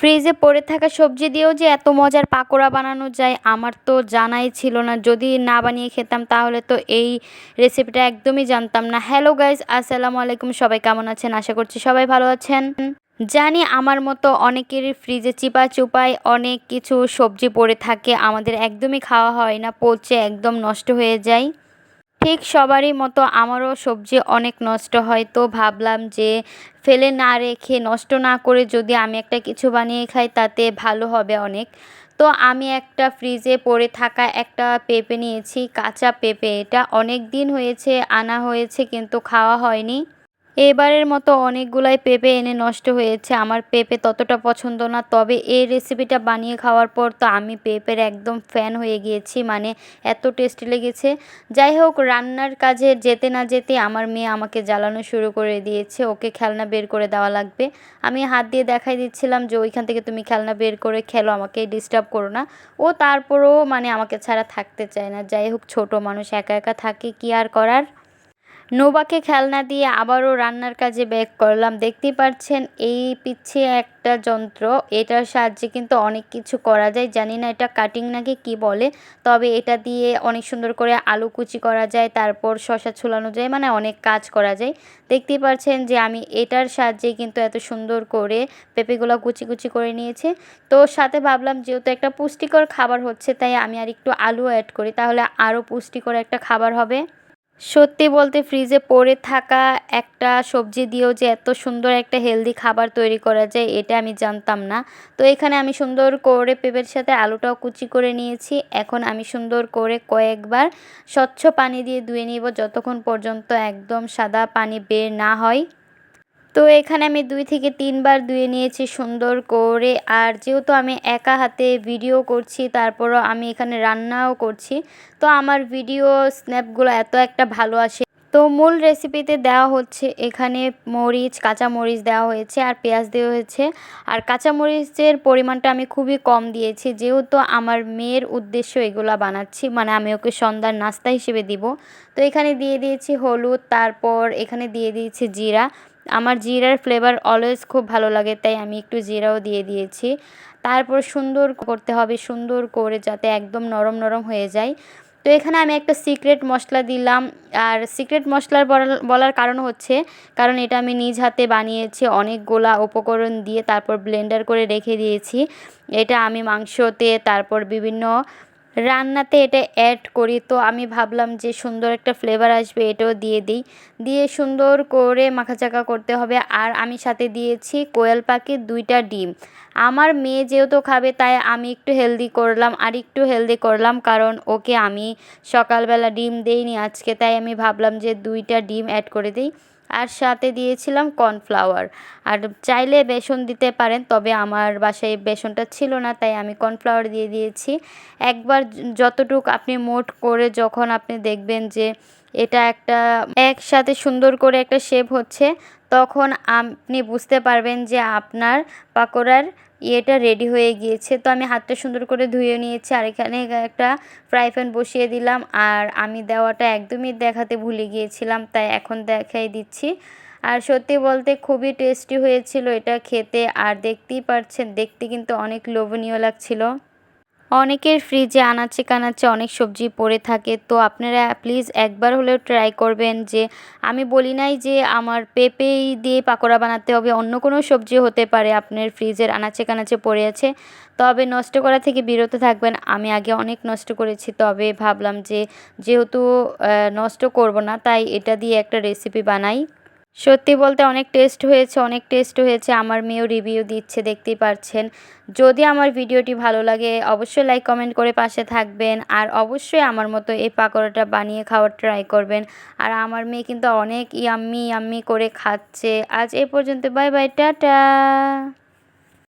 ফ্রিজে পড়ে থাকা সবজি দিয়েও যে এত মজার পাকোড়া বানানো যায়, আমার তো জানাই ছিল না। যদি না বানিয়ে খেতাম তাহলে তো এই রেসিপিটা একদমই জানতাম না। হ্যালো গাইজ আসসালামু আলাইকুম। সবাই কেমন আছেন? আশা করছি সবাই ভালো আছেন। জানি আমার মতো অনেকেরই ফ্রিজে চিপা চুপায় অনেক কিছু সবজি পড়ে থাকে, আমাদের একদমই খাওয়া হয় না, পচে একদম নষ্ট হয়ে যায়। ঠিক সবারই মতো আমারও সবজি অনেক নষ্ট হয়। তো ভাবলাম যে ফেলে না রেখে নষ্ট না করে যদি আমি একটা কিছু বানিয়ে খাই, তাতে ভালো হবে অনেক। তো আমি একটা ফ্রিজে পড়ে থাকা একটা পেঁপে নিয়েছি, কাঁচা পেঁপে। এটা অনেক দিন হয়েছে, আনা হয়েছে, কিন্তু খাওয়া হয়নি। এবারের মতো অনেকগুলাই পেঁপে এনে নষ্ট হয়েছে। আমার পেঁপে ততটা পছন্দ না, তবে এই রেসিপিটা বানিয়ে খাওয়ার পর তো আমি পেঁপের একদম ফ্যান হয়ে গিয়েছি মানে এত টেস্টি লেগেছে। যাই হোক, রান্নার কাজে যেতে না যেতে আমার মেয়ে আমাকে জ্বালানো শুরু করে দিয়েছে, ওকে খেলনা বের করে দেওয়া লাগবে। আমি হাত দিয়ে দেখাই দিচ্ছিলাম যে, ওইখান থেকে তুমি খেলনা বের করে খেলো আমাকে ডিস্টার্ব করো না। ও তারপরেও মানে আমাকে ছাড়া থাকতে চায় না। যাই হোক, ছোট মানুষ একা একা থাকে, কি আর করার? নোবাকে খেলনা দিয়ে আবারও রান্নার কাজে ব্যাক করলাম। দেখতেই পাচ্ছেন, এই পিছিয়ে একটা যন্ত্র। এটার সাহায্যে কিন্তু অনেক কিছু করা যায়। জানি না এটা কাটিং নাকি কি বলে, তবে এটা দিয়ে অনেক সুন্দর করে আলু কুচি করা যায়, তারপর শশা ছুলানো যায় মানে অনেক কাজ করা যায়। দেখতেই পাচ্ছেন যে আমি এটার সাহায্যে কিন্তু এত সুন্দর করে পেঁপেগুলো কুচি কুচি করে নিয়েছে। তো সাথে ভাবলাম, যেহেতু একটা পুষ্টিকর খাবার হচ্ছে, তাই আমি আর একটু আলু অ্যাড করি, তাহলে আরও পুষ্টিকর একটা খাবার হবে। সত্যি বলতে ফ্রিজে পড়ে থাকা একটা সবজি দিয়েও যে এত সুন্দর একটা হেলদি খাবার তৈরি করা যায়, এটা আমি জানতাম না। তো এখানে আমি সুন্দর করে পেঁপের সাথে আলুটাও কুচি করে নিয়েছি। এখন আমি সুন্দর করে কয়েকবার স্বচ্ছ পানি দিয়ে ধুয়ে নিব, যতক্ষণ পর্যন্ত একদম সাদা পানি বের না হয়। তো এখানে আমি দুই থেকে তিনবার ধুয়ে নিয়েছি সুন্দর করে। আর যেহেতু আমি একা হাতে ভিডিও করছি, তারপরও আমি এখানে রান্নাও করছি। তো আমার ভিডিও স্ন্যাপগুলো এত একটা ভালো আসে। তো মূল রেসিপিতে দেওয়া হচ্ছে এখানে মরিচ, কাঁচা মরিচ দেওয়া হয়েছে আর পেঁয়াজ দেওয়া হয়েছে। আর কাঁচা মরিচের পরিমাণটা আমি খুবই কম দিয়েছি, যেহেতু আমার মেয়ের উদ্দেশ্য এগুলো বানাচ্ছি মানে আমি ওকে সন্ধ্যার নাস্তা হিসেবে দিব। তো এখানে দিয়ে দিয়েছি হলুদ, তারপর এখানে দিয়ে দিয়েছি জিরা। আমার জিরার ফ্লেভার অলওয়েজ খুব ভালো লাগে, তাই আমি একটু জিরাও দিয়ে দিয়েছি। তারপর সুন্দর করতে হবে, সুন্দর করে যাতে একদম নরম নরম হয়ে যায়। তো এখানে আমি একটা সিক্রেট মশলা দিলাম, আর সিক্রেট মশলার বলার কারণ হচ্ছে, কারণ এটা আমি নিজ হাতে বানিয়েছি, অনেকগুলা উপকরণ দিয়ে তারপর ব্লেন্ডার করে রেখে দিয়েছি। এটা আমি মাংসতে, তারপর বিভিন্ন রান্নাতে এটা অ্যাড করি। তো আমি ভাবলাম যে সুন্দর একটা ফ্লেভার আসবে, এটাও দিয়ে দিই। দিয়ে সুন্দর করে মাখাচাকা করতে হবে। আর আমি সাথে দিয়েছি কোয়েল পাখির দুইটা ডিম। আমার মেয়ে যেহেতু খাবে, তাই আমি একটু হেলদি করলাম আর একটু হেলদি করলাম। কারণ ওকে আমি সকালবেলা ডিম দেইনি আজকে, তাই আমি ভাবলাম যে দুইটা ডিম অ্যাড করে দিই। আর সাথে দিয়েছিলাম কর্নফ্লাওয়ার। আর চাইলে বেসন দিতে পারেন, তবে আমার বাসায় বেসনটা ছিল না, তাই আমি কর্নফ্লাওয়ার দিয়ে দিয়েছি। একবার যতটুক আপনি মোট করে যখন আপনি দেখবেন যে এটা একটা একসাথে সুন্দর করে একটা শেপ হচ্ছে, তখন আপনি বুঝতে পারবেন যে আপনার পাকোড়ার ইয়েটা রেডি হয়ে গিয়েছে। তো আমি হাতটা সুন্দর করে ধুয়ে নিয়েছি, আর এখানে একটা ফ্রাই প্যান বসিয়ে দিলাম, আর আমি দেওয়াটা একদমই দেখাতে ভুলে গিয়েছিলাম, তাই এখন দেখাই দিচ্ছি। আর সত্যি বলতে খুবই টেস্টি হয়েছিল এটা খেতে, আর দেখতেই পারছেন, দেখতে কিন্তু অনেক লোভনীয় লাগছিল। অনেকের ফ্রিজে আনাচে কানাচে অনেক সবজি পড়ে থাকে। তো আপনারা প্লিজ একবার হলেও ট্রাই করবেন যে, আমি বলি নাই যে আমার পেঁপেই দিয়ে পাকোড়া বানাতে হবে, অন্য কোনো সবজি হতে পারে আপনার ফ্রিজের আনাচে কানাচে পড়ে আছে। তবে নষ্ট করা থেকে বিরত থাকবেন, আমি আগে অনেক নষ্ট করেছি, তবে ভাবলাম যে যেহেতু নষ্ট করব না, তাই এটা দিয়ে একটা রেসিপি বানাই। সত্যি বলতে অনেক টেস্ট হয়েছে, অনেক টেস্ট হয়েছে। আমার মেয়েও রিভিউ দিচ্ছে, দেখতেই পারছেন। যদি আমার ভিডিওটি ভালো লাগে, অবশ্যই লাইক কমেন্ট করে পাশে থাকবেন। আর অবশ্যই আমার মতো এই পাকোড়াটা বানিয়ে খাওয়ার ট্রাই করবেন। আর আমার মেয়ে কিন্তু অনেক ইয়াম্মি ইয়াম্মি করে খাচ্ছে। আজ এ পর্যন্ত বাই বাই টাটা!